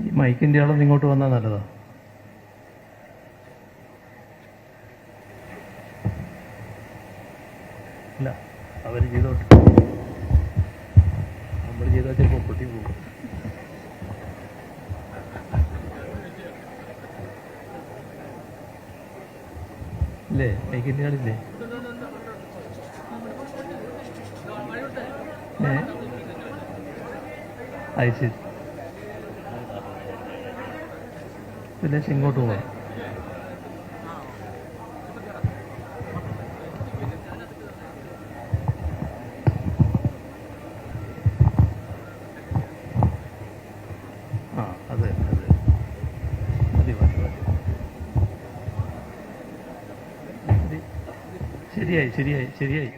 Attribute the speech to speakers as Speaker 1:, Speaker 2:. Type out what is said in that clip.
Speaker 1: ഈ മൈക്കിന്റെ ആളൊന്ന് ഇങ്ങോട്ട് വന്നാൽ നല്ലതാ. ഇല്ല അവർ ചെയ്തോട്ടെ നമ്മൾ ചെയ്താൽ ചിലപ്പോൾ പൊട്ടി പോകും. ഇല്ലേ? മൈക്കിന്റെ ആളില്ലേ ഏ? അത് പിന്നെ ഇങ്ങോട്ട് പോകാം. ശരിയായി ശരിയായി ശരിയായി.